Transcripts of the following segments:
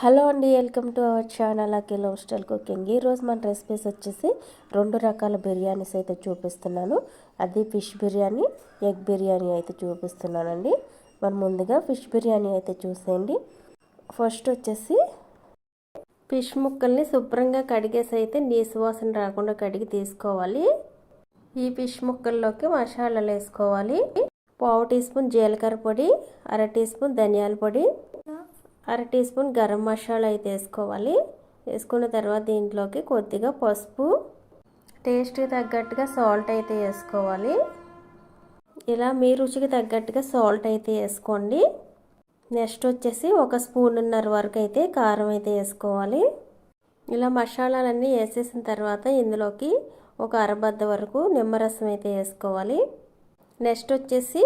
Hello అండి welcome to our channel Akhil hostel cooking. ఈరోజు మన రెసిపీస్ వచ్చేసి రెండు రకాల బిర్యానీస్ అయితే చూపిస్తున్నాను. అది ఫిష్ బిర్యానీ ఎగ్ బిర్యానీ అయితే చూపిస్తున్నానండి. మరి ముందుగా ఫిష్ బిర్యానీ అయితే చూసేయండి. ఫస్ట్ వచ్చేసి ఫిష్ ముక్కల్ని శుభ్రంగా కడిగేసి అయితే నీసు వాసన రాకుండా కడిగి తీసుకోవాలి. ఈ ఫిష్ ముక్కల్లోకి మసాలాలు వేసుకోవాలి. పావు టీ స్పూన్ జీలకర్ర పొడి అర టీ స్పూన్ ధనియాల పొడి అర టీ స్పూన్ గరం మసాలా అయితే వేసుకోవాలి. వేసుకున్న తర్వాత దీంట్లోకి కొద్దిగా పసుపు టేస్ట్కి తగ్గట్టుగా సాల్ట్ అయితే వేసుకోవాలి. ఇలా మీ రుచికి తగ్గట్టుగా సాల్ట్ అయితే వేసుకోండి. నెక్స్ట్ వచ్చేసి ఒక స్పూన్న్నర వరకు అయితే కారం అయితే వేసుకోవాలి. ఇలా మసాలాలన్నీ వేసేసిన తర్వాత ఇందులోకి ఒక అరబద్ద వరకు నిమ్మరసం అయితే వేసుకోవాలి. నెక్స్ట్ వచ్చేసి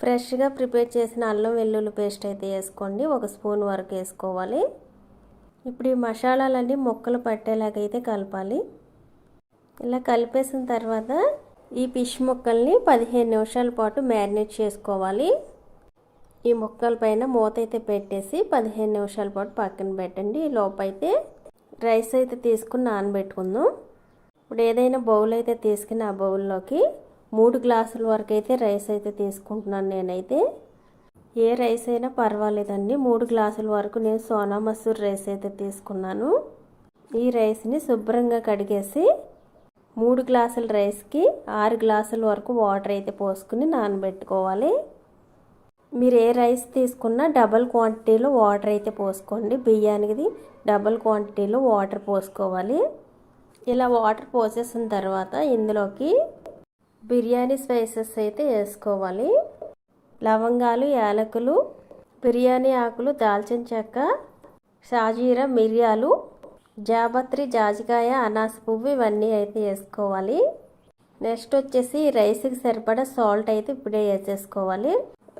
ఫ్రెష్గా ప్రిపేర్ చేసిన అల్లం వెల్లుల్లి పేస్ట్ అయితే వేసుకోండి. ఒక స్పూన్ వరకు వేసుకోవాలి. ఇప్పుడు ఈ మసాలాలన్నీ ముక్కలు పట్టేలాగైతే కలపాలి. ఇలా కలిపేసిన తర్వాత ఈ ఫిష్ ముక్కల్ని పదిహేను నిమిషాల పాటు మ్యారినేట్ చేసుకోవాలి. ఈ ముక్కల పైన మూత అయితే పెట్టేసి పదిహేను నిమిషాల పాటు పక్కన పెట్టండి. ఈ లోపైతే రైస్ అయితే తీసుకుని నానబెట్టుకుందాం. ఇప్పుడు ఏదైనా బౌల్ అయితే తీసుకుని ఆ బౌల్లోకి మూడు గ్లాసుల వరకు అయితే రైస్ అయితే తీసుకుంటున్నాను నేనైతే. ఏ రైస్ అయినా పర్వాలేదండి మూడు గ్లాసుల వరకు నేను సోనా మసూర్ రైస్ అయితే తీసుకున్నాను. ఈ రైస్ని శుభ్రంగా కడిగేసి మూడు గ్లాసుల రైస్కి ఆరు గ్లాసుల వరకు వాటర్ అయితే పోసుకుని నానబెట్టుకోవాలి. మీరు ఏ రైస్ తీసుకున్నా డబల్ క్వాంటిటీలో వాటర్ అయితే పోసుకోండి. బియ్యానికి డబల్ క్వాంటిటీలో వాటర్ పోసుకోవాలి. ఇలా వాటర్ పోసేసిన తర్వాత ఇందులోకి బిర్యానీ స్పైసెస్ అయితే వేసుకోవాలి. లవంగాలు యాలకులు బిర్యానీ ఆకులు దాల్చిన చెక్క షాజీరా మిరియాలు జాపత్రి జాజికాయ అనాస పువ్వు ఇవన్నీ అయితే వేసుకోవాలి. నెక్స్ట్ వచ్చేసి రైస్కి సరిపడా సాల్ట్ అయితే ఇప్పుడే వేసేసుకోవాలి.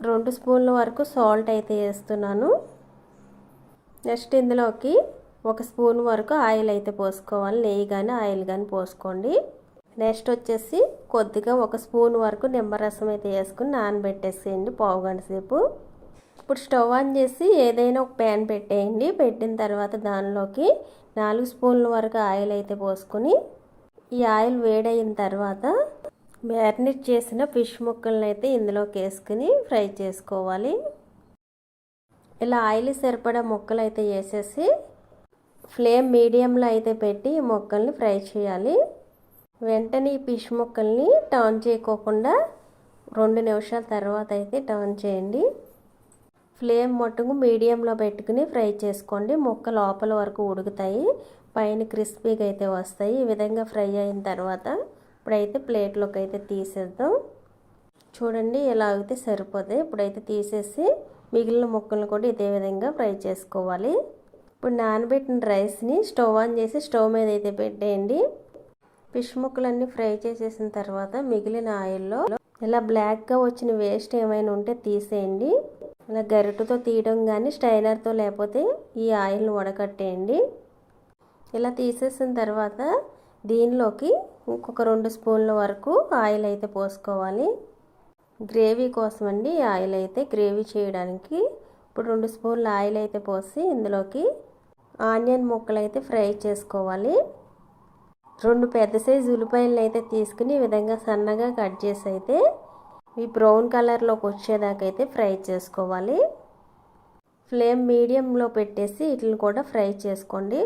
రెండు స్పూన్ల వరకు సాల్ట్ అయితే వేస్తున్నాను. నెక్స్ట్ ఇందులోకి ఒక స్పూన్ వరకు ఆయిల్ అయితే పోసుకోవాలి. నెయ్యి కానీ ఆయిల్ కానీ పోసుకోండి. నెక్స్ట్ వచ్చేసి కొద్దిగా ఒక స్పూన్ వరకు నిమ్మరసం అయితే వేసుకుని నానబెట్టేసేయండి పావు గంట సేపు. ఇప్పుడు స్టవ్ ఆన్ చేసి ఏదైనా ఒక ప్యాన్ పెట్టేయండి. పెట్టిన తర్వాత దానిలోకి నాలుగు స్పూన్ల వరకు ఆయిల్ అయితే పోసుకొని ఈ ఆయిల్ వేడైన తర్వాత మ్యారినేట్ చేసిన ఫిష్ ముక్కలను అయితే ఇందులోకి వేసుకుని ఫ్రై చేసుకోవాలి. ఇలా ఆయిల్ సరిపడా ముక్కలు అయితే వేసేసి ఫ్లేమ్ మీడియంలో అయితే పెట్టి ఈ ఫ్రై చేయాలి. వెంటనే ఈ ఫిష్ ముక్కల్ని టర్న్ చేయకోకుండా రెండు నిమిషాల తర్వాత అయితే టర్న్ చేయండి. ఫ్లేమ్ మట్టుకు మీడియంలో పెట్టుకుని ఫ్రై చేసుకోండి. ముక్క లోపల వరకు ఉడుకుతాయి. పైన క్రిస్పీగా అయితే వస్తాయి. ఈ విధంగా ఫ్రై అయిన తర్వాత ఇప్పుడైతే ప్లేట్లోకి అయితే తీసేద్దాం. చూడండి ఇలా అయితే సరిపోతాయి. ఇప్పుడైతే తీసేసి మిగిలిన ముక్కలను కూడా ఇదే విధంగా ఫ్రై చేసుకోవాలి. ఇప్పుడు నానబెట్టిన రైస్ని స్టవ్ ఆన్ చేసి స్టవ్ మీద అయితే పెట్టేయండి. ఫిష్ ముక్కలన్నీ ఫ్రై చేసేసిన తర్వాత మిగిలిన ఆయిల్లో ఇలా బ్లాక్గా వచ్చిన వేస్ట్ ఏమైనా ఉంటే తీసేయండి. ఇలా గరిటతో తీయడం కానీ స్టైనర్తో లేకపోతే ఈ ఆయిల్ని వడకట్టేయండి. ఇలా తీసేసిన తర్వాత దీనిలోకి ఇంకొక రెండు స్పూన్ల వరకు ఆయిల్ అయితే పోసుకోవాలి. గ్రేవీ కోసం అండి ఆయిల్ అయితే గ్రేవీ చేయడానికి. ఇప్పుడు రెండు స్పూన్ల ఆయిల్ అయితే పోసి ఇందులోకి ఆనియన్ ముక్కలు అయితే ఫ్రై చేసుకోవాలి. రెండు పెద్ద సైజు ఉల్లిపాయలను అయితే తీసుకుని ఈ విధంగా సన్నగా కట్ చేసి అయితే ఈ బ్రౌన్ కలర్లోకి వచ్చేదాకా అయితే ఫ్రై చేసుకోవాలి. ఫ్లేమ్ మీడియంలో పెట్టేసి వీటిని కూడా ఫ్రై చేసుకోండి.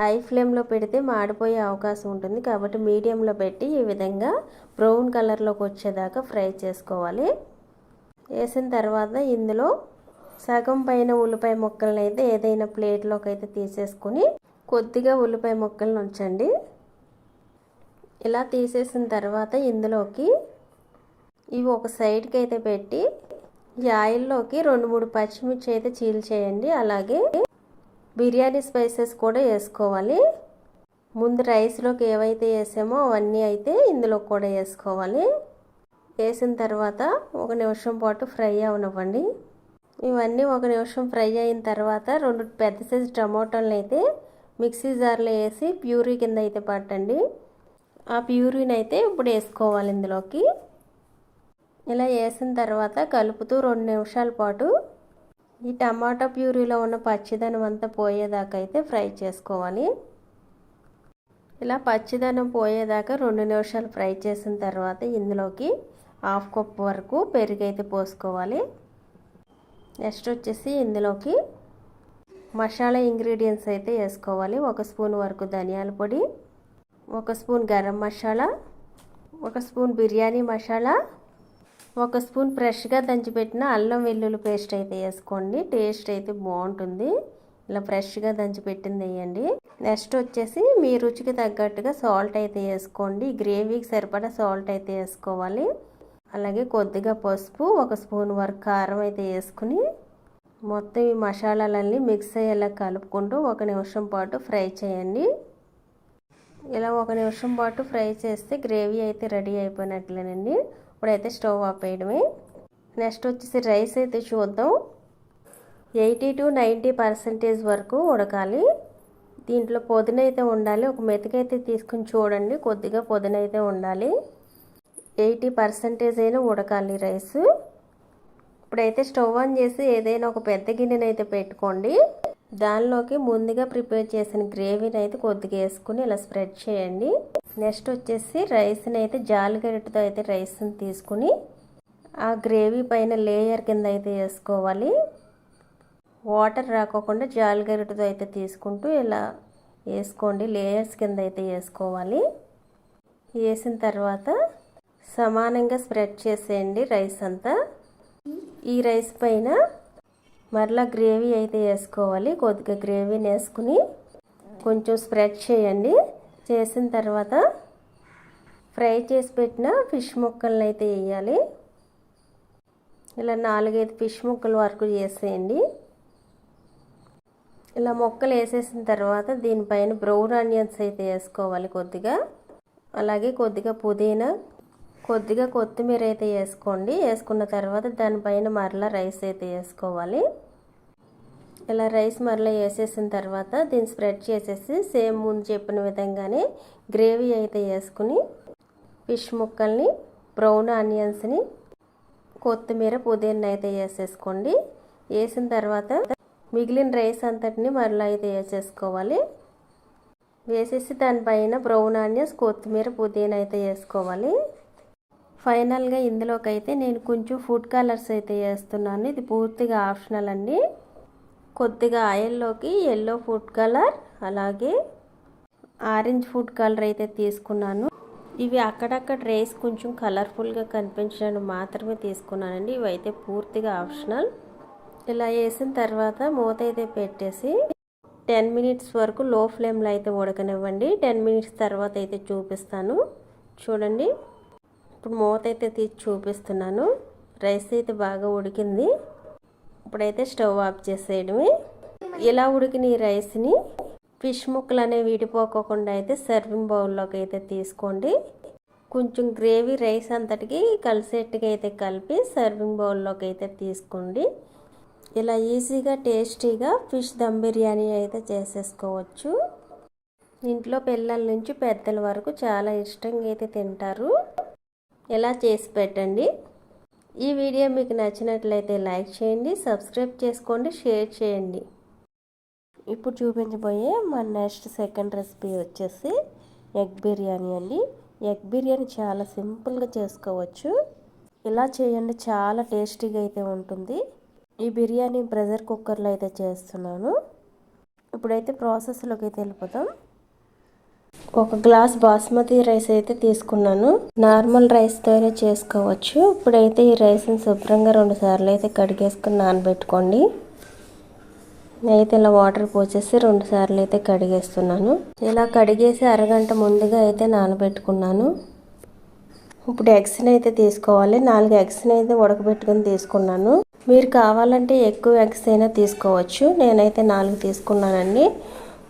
హై ఫ్లేమ్లో పెడితే మాడిపోయే అవకాశం ఉంటుంది. కాబట్టి మీడియంలో పెట్టి ఈ విధంగా బ్రౌన్ కలర్లోకి వచ్చేదాకా ఫ్రై చేసుకోవాలి. వేసిన తర్వాత ఇందులో సగం పైన ఉల్లిపాయ ముక్కలను అయితే ఏదైనా ప్లేట్లోకి అయితే తీసేసుకుని కొద్దిగా ఉల్లిపాయ ముక్కలను ఉంచండి. ఇలా తీసేసిన తర్వాత ఇందులోకి ఇవి ఒక సైడ్కి అయితే పెట్టి ఈ ఆయిల్లోకి రెండు మూడు పచ్చిమిర్చి అయితే చీల్చేయండి అలాగే బిర్యానీ స్పైసెస్ కూడా వేసుకోవాలి. ముందు రైస్లోకి ఏవైతే వేసామో అవన్నీ అయితే ఇందులో కూడా వేసుకోవాలి. వేసిన తర్వాత ఒక నిమిషం పాటు ఫ్రై అవనివ్వండి. ఇవన్నీ ఒక నిమిషం ఫ్రై అయిన తర్వాత రెండు పెద్ద సైజు టమోటాలను అయితే మిక్సీ జార్లో వేసి ప్యూరీ కింద అయితే పట్టండి. ఆ ప్యూరిని అయితే ఇప్పుడు వేసుకోవాలి ఇందులోకి. ఇలా వేసిన తర్వాత కలుపుతూ రెండు నిమిషాల పాటు ఈ టమాటా ప్యూరీలో ఉన్న పచ్చిదనం అంతా పోయేదాకా అయితే ఫ్రై చేసుకోవాలి. ఇలా పచ్చిదనం పోయేదాకా రెండు నిమిషాలు ఫ్రై చేసిన తర్వాత ఇందులోకి హాఫ్ కప్ వరకు పెరుగు అయితే పోసుకోవాలి. నెక్స్ట్ వచ్చేసి ఇందులోకి మసాలా ఇంగ్రీడియంట్స్ అయితే వేసుకోవాలి. ఒక స్పూన్ వరకు ధనియాల పొడి ఒక స్పూన్ గరం మసాలా ఒక స్పూన్ బిర్యానీ మసాలా ఒక స్పూన్ ఫ్రెష్గా దంచిపెట్టిన అల్లం వెల్లుల్లి పేస్ట్ అయితే వేసుకోండి. టేస్ట్ అయితే బాగుంటుంది. ఇలా ఫ్రెష్గా దంచిపెట్టింది వేయండి. నెక్స్ట్ వచ్చేసి మీ రుచికి తగ్గట్టుగా సాల్ట్ అయితే వేసుకోండి. గ్రేవీకి సరిపడా సాల్ట్ అయితే వేసుకోవాలి. అలాగే కొద్దిగా పసుపు ఒక స్పూన్ వరకు కారం అయితే వేసుకుని మొత్తం ఈ మసాలాలన్నీ మిక్స్ అయ్యేలా కలుపుకుంటూ ఒక నిమిషం పాటు ఫ్రై చేయండి. ఇలా ఒక నిమిషం పాటు ఫ్రై చేస్తే గ్రేవీ అయితే రెడీ అయిపోయినట్లేనండి. ఇప్పుడైతే స్టవ్ ఆపేయడమే నెక్స్ట్ వచ్చేసి రైస్ అయితే చూద్దాం. ఎయిటీ టు నైంటీ పర్సెంటేజ్ వరకు ఉడకాలి. దీంట్లో పొదిన అయితే ఉండాలి. ఒక మెతికైతే తీసుకుని చూడండి. కొద్దిగా పొదిన అయితే ఉండాలి. ఎయిటీ పర్సెంటేజ్ అయినా ఉడకాలి రైస్. ఇప్పుడైతే స్టవ్ ఆన్ చేసి ఏదైనా ఒక పెద్ద గిన్నెనైతే పెట్టుకోండి. దానిలోకి ముందుగా ప్రిపేర్ చేసిన గ్రేవీని అయితే కొద్దిగా వేసుకుని ఇలా స్ప్రెడ్ చేయండి. నెక్స్ట్ వచ్చేసి రైస్ని అయితే జాలిగరిటతో అయితే రైస్ని తీసుకుని ఆ గ్రేవీ పైన లేయర్ కింద అయితే వేసుకోవాలి. వాటర్ రాకోకుండా జాలిగరిటతో అయితే తీసుకుంటూ ఇలా వేసుకోండి. లేయర్స్ కింద అయితే వేసుకోవాలి. వేసిన తర్వాత సమానంగా స్ప్రెడ్ చేసేయండి రైస్ అంతా. ఈ రైస్ పైన మరలా గ్రేవీ అయితే వేసుకోవాలి. కొద్దిగా గ్రేవీని వేసుకుని కొంచెం స్ప్రెడ్ చేయండి. చేసిన తర్వాత ఫ్రై చేసి పెట్టిన ఫిష్ ముక్కలను అయితే వేయాలి. ఇలా నాలుగైదు ఫిష్ ముక్కల వరకు వేసేయండి. ఇలా మొక్కలు వేసేసిన తర్వాత దీనిపైన బ్రౌన్ ఆనియన్స్ అయితే వేసుకోవాలి కొద్దిగా. అలాగే కొద్దిగా పుదీనా కొద్దిగా కొత్తిమీర అయితే వేసుకోండి. వేసుకున్న తర్వాత దానిపైన మరలా రైస్ అయితే వేసుకోవాలి. ఇలా రైస్ మరలా వేసేసిన తర్వాత దీన్ని స్ప్రెడ్ చేసేసి సేమ్ ముందు చెప్పిన విధంగానే గ్రేవీ అయితే వేసుకుని ఫిష్ ముక్కల్ని బ్రౌన్ ఆనియన్స్ని కొత్తిమీర పుదీనా అయితే వేసేసుకోండి. వేసిన తర్వాత మిగిలిన రైస్ అంతటిని మరలా అయితే వేసేసుకోవాలి. వేసేసి దానిపైన బ్రౌన్ ఆనియన్స్ కొత్తిమీర పుదీనా అయితే వేసుకోవాలి. ఫైనల్గా ఇందులోకి అయితే నేను కొంచెం ఫుడ్ కలర్స్ అయితే వేస్తున్నాను. ఇది పూర్తిగా ఆప్షనల్ అండి. కొద్దిగా ఆయిల్లోకి ఎల్లో ఫుడ్ కలర్ అలాగే ఆరెంజ్ ఫుడ్ కలర్ అయితే తీసుకున్నాను. ఇవి అక్కడక్కడ రైస్ కొంచెం కలర్ఫుల్గా కనిపించడానికి మాత్రమే తీసుకున్నానండి. ఇవి అయితే పూర్తిగా ఆప్షనల్ ఇలా వేసిన తర్వాత మూత అయితే పెట్టేసి టెన్ మినిట్స్ వరకు లో ఫ్లేమ్లో అయితే ఉడకనివ్వండి. టెన్ మినిట్స్ తర్వాత అయితే చూపిస్తాను. చూడండి. ఇప్పుడు మూత అయితే తీసి చూపిస్తున్నాను. రైస్ అయితే బాగా ఉడికింది. ఇప్పుడైతే స్టవ్ ఆఫ్ చేసేయడమే. ఇలా ఉడికిన ఈ రైస్ని ఫిష్ ముక్కలు అనేవి విడిపోకోకుండా అయితే సర్వింగ్ బౌల్లోకి అయితే తీసుకోండి. కొంచెం గ్రేవీ రైస్ అంతటికి కలిసేట్టుగా అయితే కలిపి సర్వింగ్ బౌల్లోకి అయితే తీసుకోండి. ఇలా ఈజీగా టేస్టీగా ఫిష్ దమ్ బిర్యానీ అయితే చేసేసుకోవచ్చు. ఇంట్లో పిల్లల నుంచి పెద్దల వరకు చాలా ఇష్టంగా అయితే తింటారు. ఎలా చేసి పెట్టండి. ఈ వీడియో మీకు నచ్చినట్లయితే లైక్ చేయండి సబ్స్క్రైబ్ చేసుకోండి షేర్ చేయండి. ఇప్పుడు చూపించబోయే మా నెక్స్ట్ సెకండ్ రెసిపీ వచ్చేసి ఎగ్ బిర్యానీ అండి. ఎగ్ బిర్యానీ చాలా సింపుల్గా చేసుకోవచ్చు. ఇలా చేయండి చాలా టేస్టీగా అయితే ఉంటుంది. ఈ బిర్యానీ ప్రెషర్ కుక్కర్లో అయితే చేస్తున్నాను. ఇప్పుడైతే ప్రాసెస్లోకి అయితే వెళ్ళిపోతాం ఒక గ్లాస్ బాస్మతి రైస్ అయితే తీసుకున్నాను. నార్మల్ రైస్ తోనే చేసుకోవచ్చు. ఇప్పుడైతే ఈ రైస్ని శుభ్రంగా రెండు సార్లు అయితే కడిగేసుకుని నానబెట్టుకోండి. అయితే ఇలా వాటర్ పోసేసి రెండు సార్లు అయితే కడిగేస్తున్నాను. ఇలా కడిగేసి అరగంట ముందుగా అయితే నానబెట్టుకున్నాను. ఇప్పుడు ఎగ్స్ని అయితే తీసుకోవాలి. నాలుగు ఎగ్స్ని అయితే ఉడకబెట్టుకుని తీసుకున్నాను. మీరు కావాలంటే ఎక్కువ ఎగ్స్ అయినా తీసుకోవచ్చు. నేనైతే నాలుగు తీసుకున్నానండి.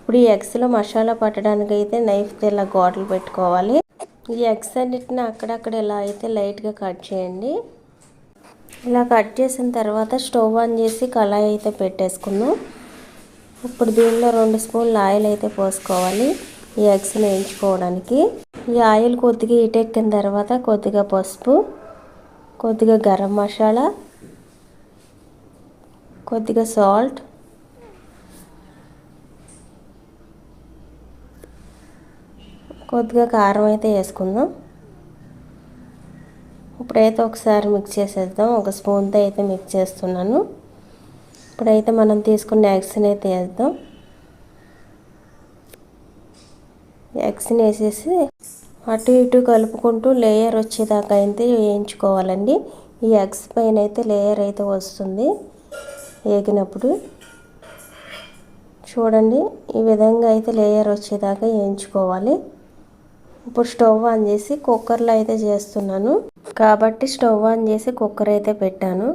ఇప్పుడు ఈ ఎగ్స్లో మసాలా పట్టడానికి అయితే నైఫ్తో ఇలా గోటలు పెట్టుకోవాలి. ఈ ఎగ్స్ అన్నిటిని అక్కడక్కడ ఇలా అయితే లైట్గా కట్ చేయండి. ఇలా కట్ చేసిన తర్వాత స్టవ్ ఆన్ చేసి కళాయి అయితే పెట్టేసుకుందాం. ఇప్పుడు దీనిలో రెండు స్పూన్లు ఆయిల్ అయితే పోసుకోవాలి ఈ ఎగ్స్ని వేయించుకోవడానికి. ఈ ఆయిల్ కొద్దిగా ఇటెక్కిన తర్వాత కొద్దిగా పసుపు కొద్దిగా గరం మసాలా కొద్దిగా సాల్ట్ కొద్దిగా కారం అయితే వేసుకుందాం. ఇప్పుడైతే ఒకసారి మిక్స్ చేసేద్దాం. ఒక స్పూన్తో అయితే మిక్స్ చేస్తున్నాను. ఇప్పుడైతే మనం తీసుకున్న ఎగ్స్ని అయితే వేద్దాం. ఎగ్స్ని వేసేసి అటు ఇటు కలుపుకుంటూ లేయర్ వచ్చేదాకా అయితే వేయించుకోవాలండి. ఈ ఎగ్స్ పైన అయితే లేయర్ అయితే వస్తుంది వేగినప్పుడు. చూడండి ఈ విధంగా అయితే లేయర్ వచ్చేదాకా వేయించుకోవాలి. ఇప్పుడు స్టవ్ ఆన్ చేసి కుక్కర్లో అయితే చేస్తున్నాను. కాబట్టి స్టవ్ ఆన్ చేసి కుక్కర్ అయితే పెట్టాను.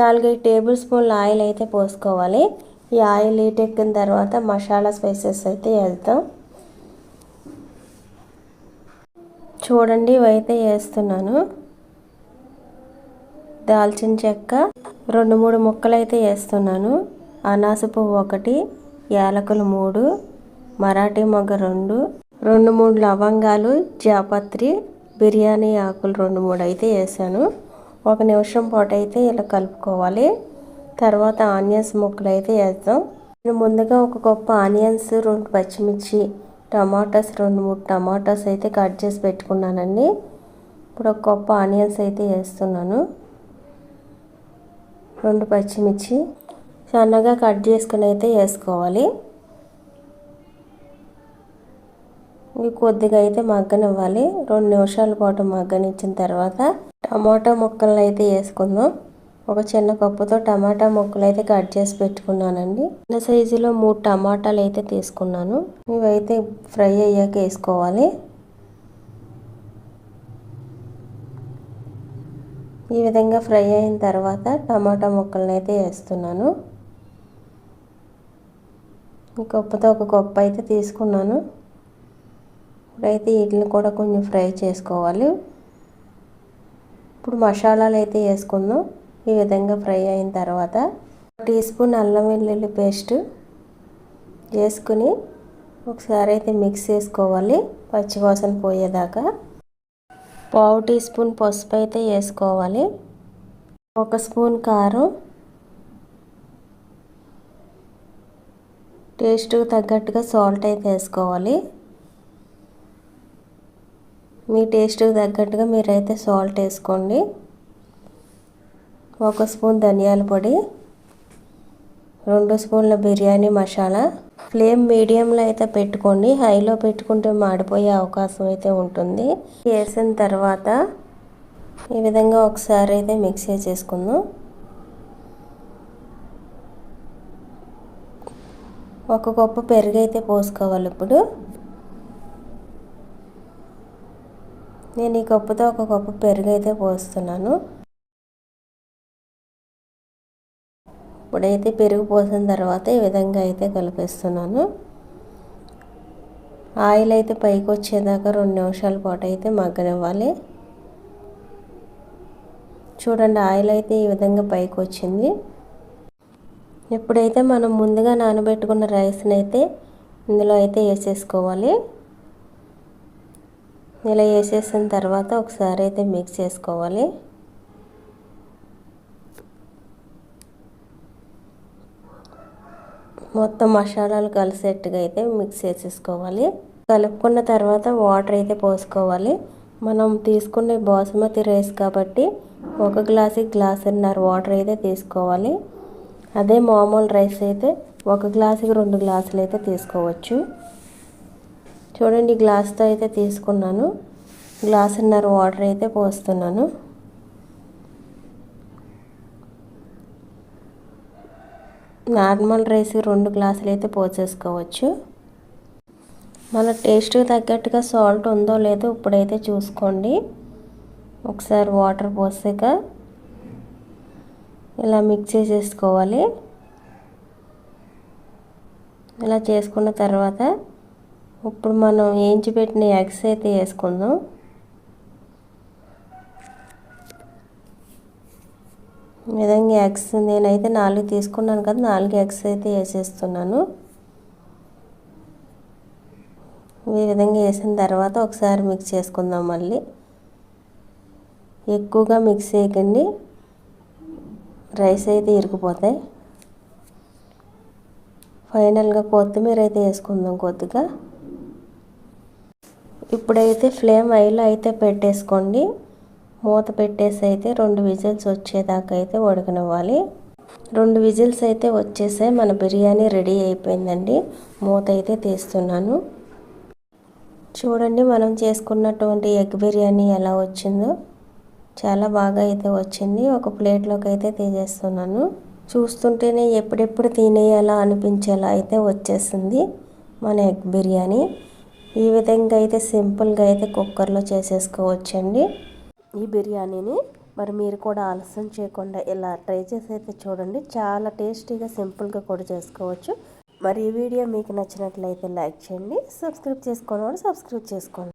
నాలుగైదు టేబుల్ స్పూన్ల ఆయిల్ అయితే పోసుకోవాలి. ఈ ఆయిల్ హీట్ ఎక్కిన తర్వాత మసాలా స్పైసెస్ అయితే వేద్దాం. చూడండి ఇవైతే వేస్తున్నాను. దాల్చిన చెక్క రెండు మూడు ముక్కలు అయితే వేస్తున్నాను. అనాస పువ్వు ఒకటి యాలకులు మూడు మరాఠీ మొగ్గ రెండు రెండు మూడు లవంగాలు జాపత్రి బిర్యానీ ఆకులు రెండు మూడు అయితే వేసాను. ఒక నిమిషం పాటు అయితే ఇలా కలుపుకోవాలి. తర్వాత ఆనియన్స్ ముక్కలు అయితే వేద్దాం. నేను ముందుగా ఒక గొప్ప ఆనియన్స్ రెండు పచ్చిమిర్చి టమాటాస్ రెండు మూడు టమాటాస్ అయితే కట్ చేసి పెట్టుకున్నానండి. ఇప్పుడు ఒక గొప్ప ఆనియన్స్ అయితే వేస్తున్నాను. రెండు పచ్చిమిర్చి సన్నగా కట్ చేసుకుని అయితే వేసుకోవాలి. ఇవి కొద్దిగా అయితే మగ్గనివ్వాలి. రెండు నిమిషాల పాటు మగ్గనిచ్చిన తర్వాత టమాటా ముక్కలను అయితే వేసుకుందాం. ఒక చిన్న కప్పుతో టమాటా ముక్కలు అయితే కట్ చేసి పెట్టుకున్నానండి. చిన్న సైజులో మూడు టమాటాలు అయితే తీసుకున్నాను. ఇవైతే ఫ్రై అయ్యాక వేసుకోవాలి. ఈ విధంగా ఫ్రై అయిన తర్వాత టమాటా ముక్కలను అయితే వేస్తున్నాను. ఈ కప్పుతో ఒక కప్పు అయితే తీసుకున్నాను. ఇప్పుడైతే వీటిని కూడా కొంచెం ఫ్రై చేసుకోవాలి. ఇప్పుడు మసాలాలు అయితే వేసుకుందాం. ఈ విధంగా ఫ్రై అయిన తర్వాత టీ స్పూన్ అల్లం వెల్లుల్లి పేస్ట్ వేసుకుని ఒకసారి అయితే మిక్స్ చేసుకోవాలి పచ్చివాసన పోయేదాకా. పావు టీ స్పూన్ పసుపు అయితే వేసుకోవాలి. ఒక స్పూన్ కారం. టేస్ట్కి తగ్గట్టుగా సాల్ట్ అయితే వేసుకోవాలి. మీ టేస్ట్కి తగ్గట్టుగా మీరైతే సాల్ట్ వేసుకోండి. ఒక స్పూన్ ధనియాల పొడి రెండు స్పూన్ల బిర్యానీ మసాలా. ఫ్లేమ్ మీడియంలో అయితే పెట్టుకోండి. హైలో పెట్టుకుంటే మాడిపోయే అవకాశం అయితే ఉంటుంది. వేసిన తర్వాత ఈ విధంగా ఒకసారి అయితే మిక్స్ చేసుకుందాం ఒక కప్పు పెరుగు అయితే పోసుకోవాలి ఇప్పుడు. నేను ఈ కప్పుతో ఒక కప్పు పెరుగు అయితే పోస్తున్నాను. ఇప్పుడైతే పెరుగు పోసిన తర్వాత ఈ విధంగా అయితే కలిపేస్తున్నాను. ఆయిల్ అయితే పైకి వచ్చేదాకా రెండు నిమిషాల పాటు అయితే మగ్గనివ్వాలి. చూడండి ఆయిల్ అయితే ఈ విధంగా పైకి వచ్చింది. ఇప్పుడైతే మనం ముందుగా నానబెట్టుకున్న రైస్ని అయితే ఇందులో అయితే వేసేసుకోవాలి. ఇలా వేసేసిన తర్వాత ఒకసారి అయితే మిక్స్ చేసుకోవాలి. మొత్తం మసాలాలు కలిసేట్టుగా అయితే మిక్స్ చేసేసుకోవాలి. కలుపుకున్న తర్వాత వాటర్ అయితే పోసుకోవాలి. మనం తీసుకునే బాసుమతి రైస్ కాబట్టి ఒక గ్లాసుకి గ్లాసున్నర వాటర్ అయితే తీసుకోవాలి. అదే మామూలు రైస్ అయితే ఒక గ్లాసుకి రెండు గ్లాసులు అయితే తీసుకోవచ్చు. చూడండి గ్లాస్తో అయితే తీసుకున్నాను. గ్లాస్ గ్లాసున్నర వాటర్ అయితే పోస్తున్నాను. నార్మల్ రైస్ రెండు గ్లాసులు అయితే పోసేసుకోవచ్చు. మన టేస్ట్కి తగ్గట్టుగా సాల్ట్ ఉందో లేదో ఇప్పుడైతే చూసుకోండి. ఒకసారి వాటర్ పోసాక ఇలా మిక్స్ చేసేసుకోవాలి. ఇలా చేసుకున్న తర్వాత ఇప్పుడు మనం ఏంచి పెట్టిన ఎగ్స్ అయితే వేసుకుందాం. విధంగా ఎగ్స్ నేనైతే నాలుగు తీసుకున్నాను కదా నాలుగు ఎగ్స్ అయితే వేసేస్తున్నాను. ఈ విధంగా వేసిన తర్వాత ఒకసారి మిక్స్ చేసుకుందాం మళ్ళీ. ఎక్కువగా మిక్స్ చేయకండి రైస్ అయితే ఇరిగిపోతాయి. ఫైనల్గా కొత్తిమీర అయితే వేసుకుందాం కొద్దిగా. ఇప్పుడైతే ఫ్లేమ్ ఐలో అయితే పెట్టేసుకోండి. మూత పెట్టేసి అయితే రెండు విజిల్స్ వచ్చేదాకా అయితే ఉడకనివ్వాలి. రెండు విజిల్స్ అయితే వచ్చేసాయి. మన బిర్యానీ రెడీ అయిపోయిందండి. మూత అయితే తీస్తున్నాను. చూడండి మనం చేసుకున్నటువంటి ఎగ్ బిర్యానీ ఎలా వచ్చిందో. చాలా బాగా అయితే వచ్చింది. ఒక ప్లేట్లోకి అయితే తీసేస్తున్నాను. చూస్తుంటేనే ఎప్పుడెప్పుడు తినేయాలా అనిపించేలా అయితే వచ్చేసింది మన ఎగ్ బిర్యానీ. ఈ విధంగా అయితే సింపుల్గా అయితే కుక్కర్లో చేసేసుకోవచ్చండి. ఈ బిర్యానీని మరి మీరు కూడా ఆలస్యం చేయకుండా ఇలా ట్రై చేసి అయితే చూడండి. చాలా టేస్టీగా సింపుల్గా కూడా చేసుకోవచ్చు. మరి ఈ వీడియో మీకు నచ్చినట్లయితే లైక్ చేయండి సబ్స్క్రైబ్ చేసుకోవడం సబ్స్క్రైబ్ చేసుకోండి.